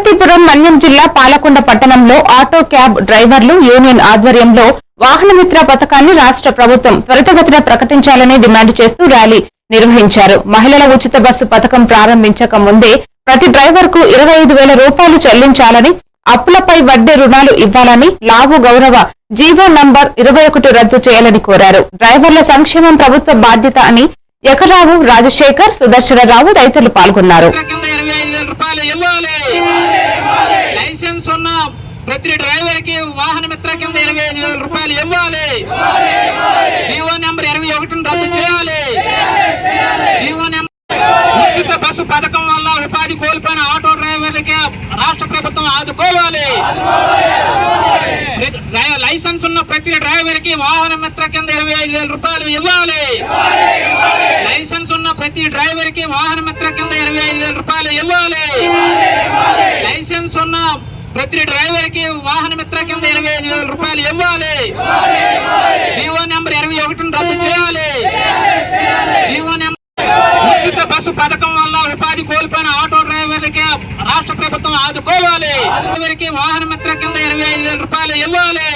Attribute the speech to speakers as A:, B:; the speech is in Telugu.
A: పార్వతీపురం మన్యం జిల్లా పాలకొండ పట్టణంలో ఆటో క్యాబ్ డ్రైవర్లు యూనియన్ ఆధ్వర్యంలో వాహనమిత్ర పథకాన్ని రాష్ట్ర ప్రభుత్వం త్వరితగతిన ప్రకటించాలని డిమాండ్ చేస్తూ ర్యాలీ నిర్వహించారు. మహిళల ఉచిత బస్సు పథకం ప్రారంభించక ముందే ప్రతి డ్రైవర్కు ఇరవై ఐదు వేల రూపాయలు చెల్లించాలని అప్పులపై వడ్డీ రుణాలు ఇవ్వాలని లావు గౌరవ జీవో నంబర్ ఇరవై ఒకటి రద్దు చేయాలని కోరారు. డ్రైవర్ల సంక్షేమం ప్రభుత్వ బాధ్యత అని ఎకరావు రాజశేఖర్ సుదర్శనరావు రైతులు పాల్గొన్నారు.
B: రూపాయలు ఇవ్వాలి. లైసెన్స్ ఉన్న ప్రతి డ్రైవర్కి వాహన మిత్ర కింద ఇరవై ఐదు వేల రూపాయలు ఇవ్వాలి. జీవో నెంబర్ ఇరవై ఒకటిని రద్దు చేయాలి. జీవో నెంబర్ ఉచిత బస్సు పథకం వల్ల ఉపాధి కోల్పోయిన ఆటో డ్రైవర్లకి రాష్ట్ర ప్రభుత్వం ఆదుకోవాలి. లైసెన్స్ ఉన్న ప్రతి డ్రైవర్కి వాహన మిత్ర కింద ఇరవై ఐదు వేల రూపాయలు ఇవ్వాలి. ప్రతి వాహన మిత్ర కింద ఇరవై ఐదు వేల రూపాయలు ఇవ్వాలి. లైసెన్స్ ఉన్న ప్రతి డ్రైవర్కి వాహన మిత్ర కింద ఇరవై ఐదు వేల రూపాయలు ఇవ్వాలి. జీవో నెంబర్ ఇరవై ఒకటిని రద్దు చేయాలి. జీవో నెంబర్ ఉచిత బస్సు పథకం వల్ల ఉపాధి కోల్పోయిన ఆటో డ్రైవర్లకి రాష్ట్ర ప్రభుత్వం ఆదుకోవాలి. డ్రైవర్కి వాహన మిత్ర కింద ఇరవై ఐదు వేల రూపాయలు ఇవ్వాలి.